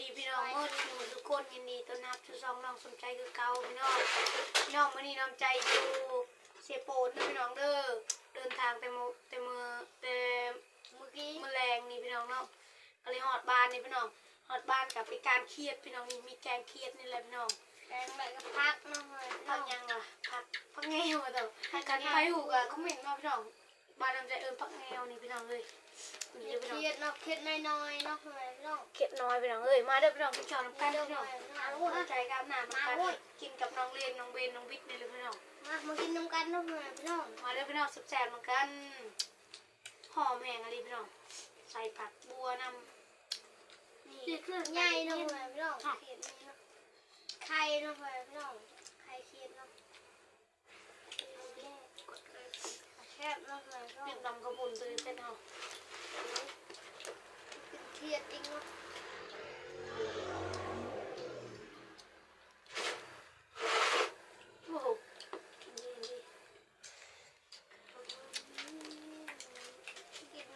ดีพี่น้องหมดหนูทุกคนยินดีต้อนรับสู่ซองน้องสนใจคือเก่าพี่น้องพี่น้องมื้อนี้น้องใจอยู่เซโปนนะพี่น้องเด้อเดินทางแต่มื้อแต่มื้อแต่เมื่อกี้มื้อแรงนี่พี่น้องเนาะก็เลยฮอดบ้านนี่พี่น้องฮอดบ้านกับไปการเครียดพี่น้องนี่มีแกงเครียดนี่แหละพี่น้องแกงแบบก็พักน้องเลยพักยังล่ะพักพักแงวอะเด้อกันไปหูกะคอมเมนต์มาพี่น้องบ้านน้ำใจเอิ้นพักแงวนี่พี่น้องเลย นี่เคพี่น้องรียดเนาะเครียดน้อยๆเนาะทำไมพี่น้องเข็ดน้อยไปน้องเอ้ยมาเด้อพี่น้องกินข้าวน้ำกันพี่น้องมามาลูลูกกใจกับหน้าน้ำกันกินกับน้องเรียนน้องเบนน้องบิ๊กนี่เลยพี่น้องมามากินน้ำกันเนาะทำไมพี่น้องมาเด้อพี่น้องสุดแซ่บเหมือนกันหอมแห้งอะไรพี่น้องใส่ผักบัวนำนี่ใหญ่เนาะทำไมพี่น้องเครียดนี่เนาะไข่เนาะทำไมพี่น้องไข่เครียดเนาะแคบเนาะทำไมพี่น้องเรียบนำกระปุนตื่นเต้นเอา เครียดจริงเนาะ โอ้โหนี่นี่ กิน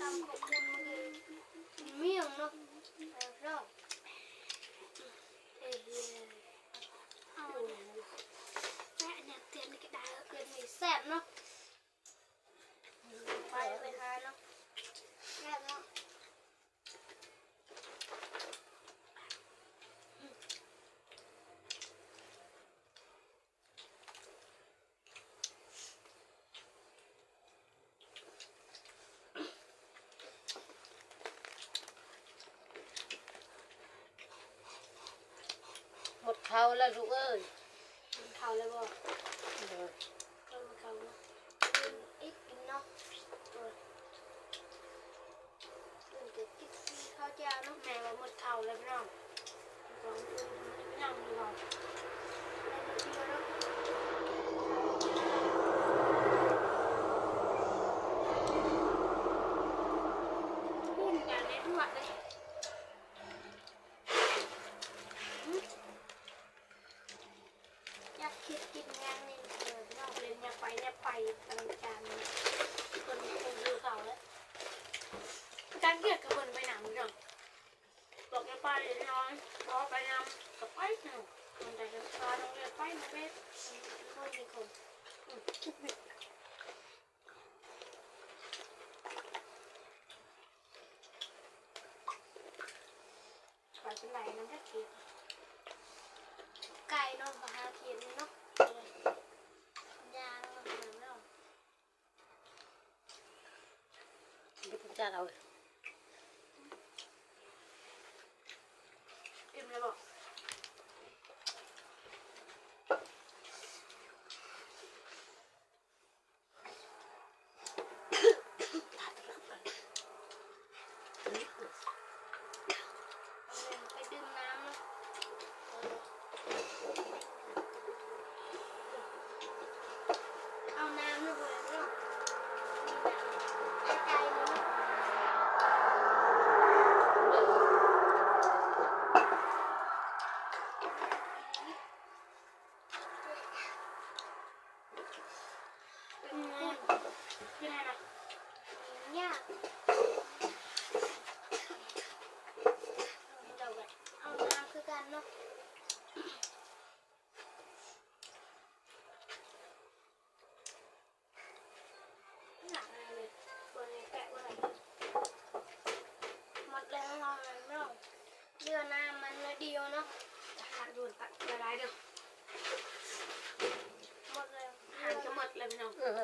ตำขอบคุณเมื่อกี้กินเมี่ยงเนาะพี่น้อง เอ้ยเอา แม่เนี่ยเตือนในกระดาษเตือนมีแซ่บเนาะไปไปหาเนาะแซ่บเนาะ หมด เขาแล้วลูกเอ้ยกินข้าวแล้วบ่เออมาข้าวเนาะ กินอีกกินเนาะตัวเดินจะกินข้าวเจ้าเนาะ แม่ว่าหมดข้าวแล้วพี่น้องสองคนพี่น้องดีกว่า แล้วก็เที่ยวเนาะหุ่นอย่างนี้ทุกวันเลยอยากคิดกินงานนี่เออพี่น้อง เล่นเนี่ยไปเนี่ยไปกำลังการคนคงดูเขาแล้ว การเกลียดกับคนไปหนังเนาะบอกจะไปนอนรอไปนำกับไปเนาะมันแต่จะพาน้องเรียนไปน้องเบสคนมีคนไปเป็นไหนมันจะเกลียดไก่เนาะมาหาเขียนเนาะยาเนาะเหมือนเนาะลูกจ้าเรา อิ่มเลยบอก ไปดื่มน้ำเนาะเอาน้ำมาเลยเนาะไก่เนาะ อืมยังไงนะ ยากเอาน้ำคือกันเนาะ หนักเลยตัวนี้แกะว่าอะไร หมดแล้วเราเนาะเรือน้ำมันละเดียวเนาะ ตัดด่วนตัดละลายเด้อ หมดแล้ว หางจะหมดเลยพี่ น้องเออ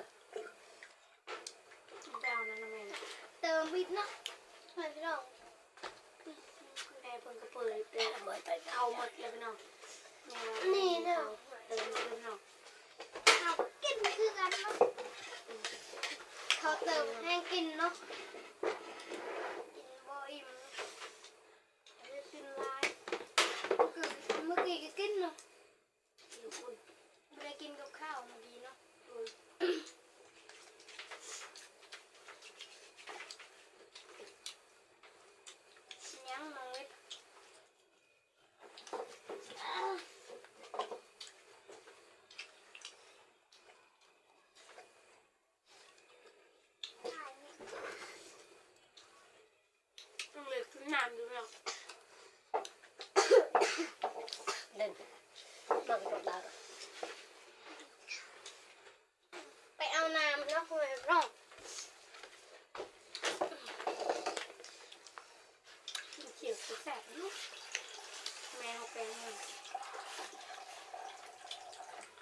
แปลวนั่นนะแม่นะเติมวิทย์เนาะเหมือนพี่น้องแม่เพิ่งก็เปิดเติมเบิดไปเอาหมดเลยพี่น้องนี่เนาะเติมเลยพี่น้องเอากินคือกันเนาะเขาเติมให้กินเนาะ เดินมไปเอาน้ำแล้วคุณร้องเขียวสีแสแมวเป็น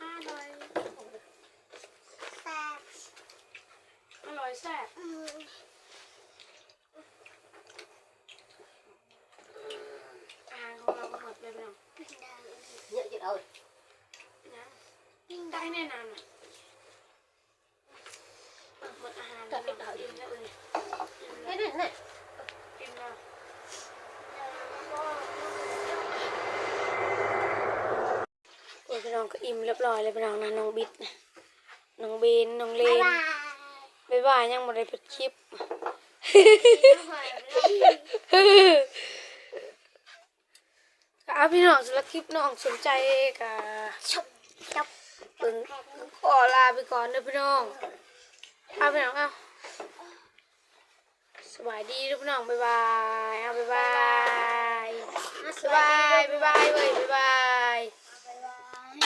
อร่อยแสบอร่อยแสบ ปิ้แน่นอนอะหมดอาหารแล้วเอิ่มแล้วเลยเฮ้ยนี่นี่อิ่มแล้วโอ้ยพี่น้องก็อิ่มเรียบร้อยเลยพี่น้องนะน้องบิดนะน้องเบนน้องเลนบ๊ายบายยังบ่ได้ปิดคลิปก็เอาพี่น้องสำหรับคลิปน้องสนใจก็ชบจับ เพิ่งขอลาไปก่อนเด้อพี่น้องเอาพี่น้องเอาสบายดีเด้อพี่น้องบ๊ายบายเอาบ๊ายบายบ๊ายบายบ๊ายบายเว้ยบ๊ายบาย